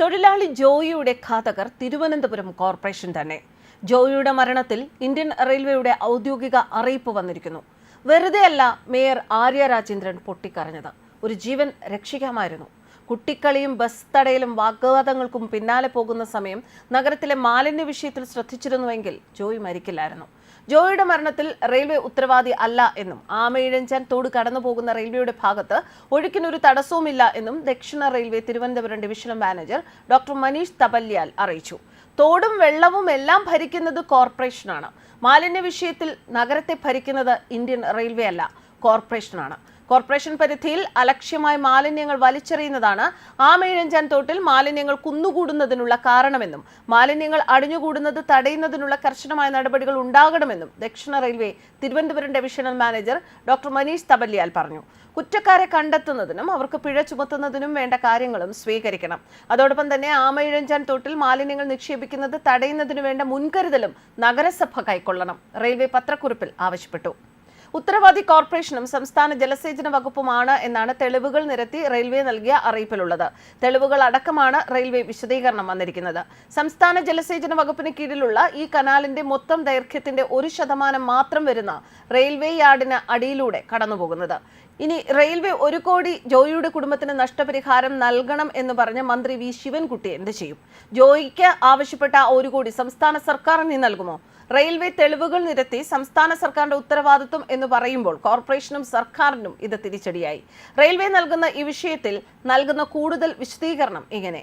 തൊഴിലാളി ജോയിയുടെ ഘാതകർ തിരുവനന്തപുരം കോർപ്പറേഷൻ തന്നെ. ജോയിയുടെ മരണത്തിൽ ഇന്ത്യൻ റെയിൽവേയുടെ ഔദ്യോഗിക അറിയിപ്പ് വന്നിരിക്കുന്നു. വെറുതെയല്ല മേയർ ആര്യ രാജേന്ദ്രൻ പൊട്ടിക്കരഞ്ഞത്. ഒരു ജീവൻ രക്ഷിക്കാമായിരുന്നു. കുട്ടിക്കളിയും ബസ് തടയലും വാഗ്വാദങ്ങൾക്കും പിന്നാലെ പോകുന്ന സമയം നഗരത്തിലെ മാലിന്യ വിഷയത്തിൽ ശ്രദ്ധിച്ചിരുന്നുവെങ്കിൽ ജോയി മരിക്കില്ലായിരുന്നു. ജോയിയുടെ മരണത്തിൽ റെയിൽവേ ഉത്തരവാദി അല്ല എന്നും ആമയിഴഞ്ചാൻ തോട് കടന്നു പോകുന്ന റെയിൽവേയുടെ ഭാഗത്ത് ഒഴുക്കിനൊരു തടസ്സവുമില്ല എന്നും ദക്ഷിണ railway Thiruvananthapuram divisional manager doctor Manish Thapliyal അറിയിച്ചു. തോടും വെള്ളവും എല്ലാം ഭരിക്കുന്നത് കോർപ്പറേഷനാണ്. മാലിന്യ വിഷയത്തിൽ നഗരത്തെ ഭരിക്കുന്നത് ഇന്ത്യൻ റെയിൽവേ അല്ല കോർപ്പറേഷനാണ്. കോർപ്പറേഷൻ പരിധിയിൽ അലക്ഷ്യമായി മാലിന്യങ്ങൾ വലിച്ചെറിയുന്നതാണ് ആമയിഴഞ്ചാൻ തോട്ടിൽ മാലിന്യങ്ങൾ കുന്നുകൂടുന്നതിനുള്ള കാരണമെന്നും മാലിന്യങ്ങൾ അടിഞ്ഞുകൂടുന്നത് തടയുന്നതിനുള്ള കർശനമായ നടപടികൾ ഉണ്ടാകണമെന്നും ദക്ഷിണ railway Thiruvananthapuram divisional manager doctor Manish Thapliyal പറഞ്ഞു. കുറ്റക്കാരെ കണ്ടെത്തുന്നതിനും അവർക്ക് പിഴ ചുമത്തുന്നതിനും വേണ്ട കാര്യങ്ങളും സ്വീകരിക്കണം. അതോടൊപ്പം തന്നെ ആമയിഴഞ്ചാൻ തോട്ടിൽ മാലിന്യങ്ങൾ നിക്ഷേപിക്കുന്നത് തടയുന്നതിനു വേണ്ട മുൻകരുതലും നഗരസഭ കൈക്കൊള്ളണം. റെയിൽവേ പത്രക്കുറിപ്പിൽ ആവശ്യപ്പെട്ടു. ഉത്തരവാദി കോർപ്പറേഷനും സംസ്ഥാന ജലസേചന വകുപ്പുമാണ് എന്നാണ് തെളിവുകൾ നിരത്തി റെയിൽവേ നൽകിയ അറിയിപ്പിലുള്ളത്. തെളിവുകൾ അടക്കമാണ് റെയിൽവേ വിശദീകരണം വന്നിരിക്കുന്നത്. സംസ്ഥാന ജലസേചന വകുപ്പിന് കീഴിലുള്ള ഈ കനാലിന്റെ മൊത്തം ദൈർഘ്യത്തിന്റെ ഒരു ശതമാനം മാത്രം വരുന്ന റെയിൽവേ യാർഡിന് അടിയിലൂടെ കടന്നുപോകുന്നത്. ഇനി റെയിൽവേ ഒരു കോടി ജോയിയുടെ കുടുംബത്തിന് നഷ്ടപരിഹാരം നൽകണം എന്ന് പറഞ്ഞ മന്ത്രി വി. ശിവൻകുട്ടി എന്ത് ചെയ്യും? ജോയിക്ക് ആവശ്യപ്പെട്ട ഒരു കോടി സംസ്ഥാന സർക്കാരിന് നൽകുമോ? റെയിൽവേ തെളിവുകൾ നിരത്തി സംസ്ഥാന സർക്കാരിന്റെ ഉത്തരവാദിത്വം എന്ന് പറയുമ്പോൾ കോർപ്പറേഷനും സർക്കാരിനും ഇത് തിരിച്ചടിയായി. റെയിൽവേ നൽകുന്ന ഈ വിഷയത്തിൽ നൽകുന്ന കൂടുതൽ വിശദീകരണം ഇങ്ങനെ.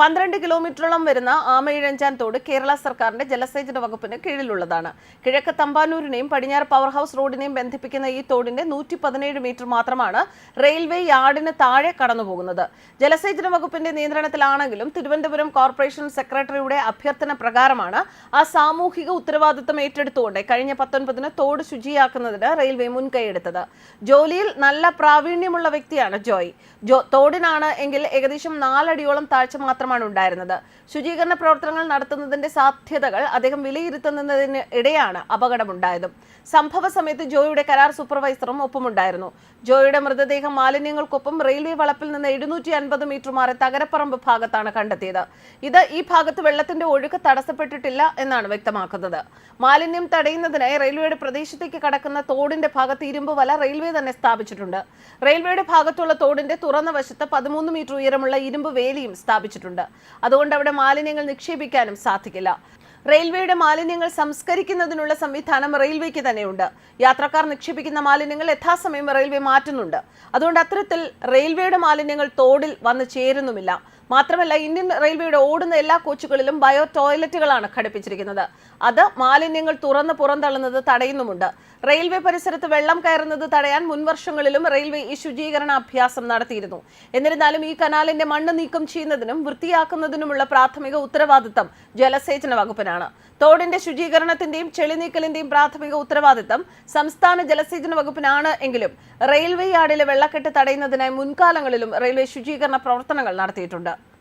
പന്ത്രണ്ട് കിലോമീറ്ററോളം വരുന്ന ആമയിഴഞ്ചാൻ തോട് കേരള സർക്കാരിന്റെ ജലസേചന വകുപ്പിന് കീഴിലുള്ളതാണ്. കിഴക്ക് തമ്പാനൂരിനെയും പടിഞ്ഞാറ് പവർ ഹൗസ് റോഡിനെയും ബന്ധിപ്പിക്കുന്ന ഈ തോടിന്റെ നൂറ്റി പതിനേഴ് മീറ്റർ മാത്രമാണ് റെയിൽവേ യാർഡിന് താഴെ കടന്നുപോകുന്നത്. ജലസേചന വകുപ്പിന്റെ നിയന്ത്രണത്തിലാണെങ്കിലും തിരുവനന്തപുരം കോർപ്പറേഷൻ സെക്രട്ടറിയുടെ അഭ്യർത്ഥന പ്രകാരമാണ് ആ സാമൂഹിക ഉത്തരവാദിത്തം ഏറ്റെടുത്തുകൊണ്ട് കഴിഞ്ഞ പത്തൊൻപതിന് തോട് ശുചിയാക്കുന്നതിന് റെയിൽവേ മുൻകൈയെടുത്തത്. ജോലിയിൽ നല്ല പ്രാവീണ്യമുള്ള വ്യക്തിയാണ് ജോയ്. ജോ തോടിനാണ് എങ്കിൽ ഏകദേശം നാലടിയോളം താഴ്ച മാത്രമാണ് ഉണ്ടായിരുന്നത്. ശുചീകരണ പ്രവർത്തനങ്ങൾ നടത്തുന്നതിന്റെ സാധ്യതകൾ അദ്ദേഹം വിലയിരുത്തുന്നതിന് ഇടെയാണ് അപകടമുണ്ടായതും. സംഭവ സമയത്ത് ജോയിയുടെ കരാർ സൂപ്പർവൈസറും ഒപ്പമുണ്ടായിരുന്നു. ജോയിയുടെ മൃതദേഹം മാലിന്യങ്ങൾക്കൊപ്പം റെയിൽവേ വളപ്പിൽ നിന്ന് എഴുന്നൂറ്റി അൻപത് മീറ്റർ മാറി തകരപ്പറമ്പ് ഭാഗത്താണ് കണ്ടെത്തിയത്. ഇത് ഈ ഭാഗത്ത് വെള്ളത്തിന്റെ ഒഴുക്ക് തടസ്സപ്പെട്ടിട്ടില്ല എന്നാണ് വ്യക്തമാക്കുന്നത്. മാലിന്യം തടയുന്നതിനായി റെയിൽവേയുടെ പ്രദേശത്തേക്ക് കടക്കുന്ന തോടിന്റെ ഭാഗത്ത് ഇരുമ്പ് വല റെയിൽവേ തന്നെ സ്ഥാപിച്ചിട്ടുണ്ട്. റെയിൽവേയുടെ ഭാഗത്തുള്ള തോടിന്റെ തുറന്ന വശത്ത് പതിമൂന്ന് മീറ്റർ ഉയരമുള്ള ഇരുമ്പ് വേലിയും സ്ഥാപിച്ചിട്ടുണ്ട്. അതുകൊണ്ട് അവിടെ മാലിന്യങ്ങൾ നിക്ഷേപിക്കാനും സാധിക്കില്ല. റെയിൽവേയുടെ മാലിന്യങ്ങൾ സംസ്കരിക്കുന്നതിനുള്ള സംവിധാനം റെയിൽവേക്ക് തന്നെയുണ്ട്. യാത്രക്കാർ നിക്ഷേപിക്കുന്ന മാലിന്യങ്ങൾ യഥാസമയം റെയിൽവേ മാറ്റുന്നുണ്ട്. അതുകൊണ്ട് അത്തരത്തിൽ റെയിൽവേയുടെ മാലിന്യങ്ങൾ തോടിൽ വന്നു ചേരുന്നുമില്ല. മാത്രമല്ല ഇന്ത്യൻ റെയിൽവേയുടെ ഓടുന്ന എല്ലാ കോച്ചുകളിലും ബയോ ടോയ്ലറ്റുകളാണ് ഘടിപ്പിച്ചിരിക്കുന്നത്. അത് മാലിന്യങ്ങൾ തുറന്ന് പുറന്തള്ളുന്നത് തടയുന്നുമുണ്ട്. റെയിൽവേ പരിസരത്ത് വെള്ളം കയറുന്നത് തടയാൻ മുൻവർഷങ്ങളിലും റെയിൽവേ ഈ ശുചീകരണ അഭ്യാസം നടത്തിയിരുന്നു. എന്നിരുന്നാലും ഈ കനാലിന്റെ മണ്ണ് നീക്കം ചെയ്യുന്നതിനും വൃത്തിയാക്കുന്നതിനുമുള്ള പ്രാഥമിക ഉത്തരവാദിത്തം ജലസേചന വകുപ്പിനാണ്. തോടിന്റെ ശുചീകരണത്തിന്റെയും ചെളിനീക്കലിന്റെയും പ്രാഥമിക ഉത്തരവാദിത്തം സംസ്ഥാന ജലസേചന വകുപ്പിനാണ് എങ്കിലും റെയിൽവേ യാർഡിലെ വെള്ളക്കെട്ട് തടയുന്നതിനായി മുൻകാലങ്ങളിലും റെയിൽവേ ശുചീകരണ പ്രവർത്തനങ്ങൾ നടത്തിയിട്ടുണ്ട്.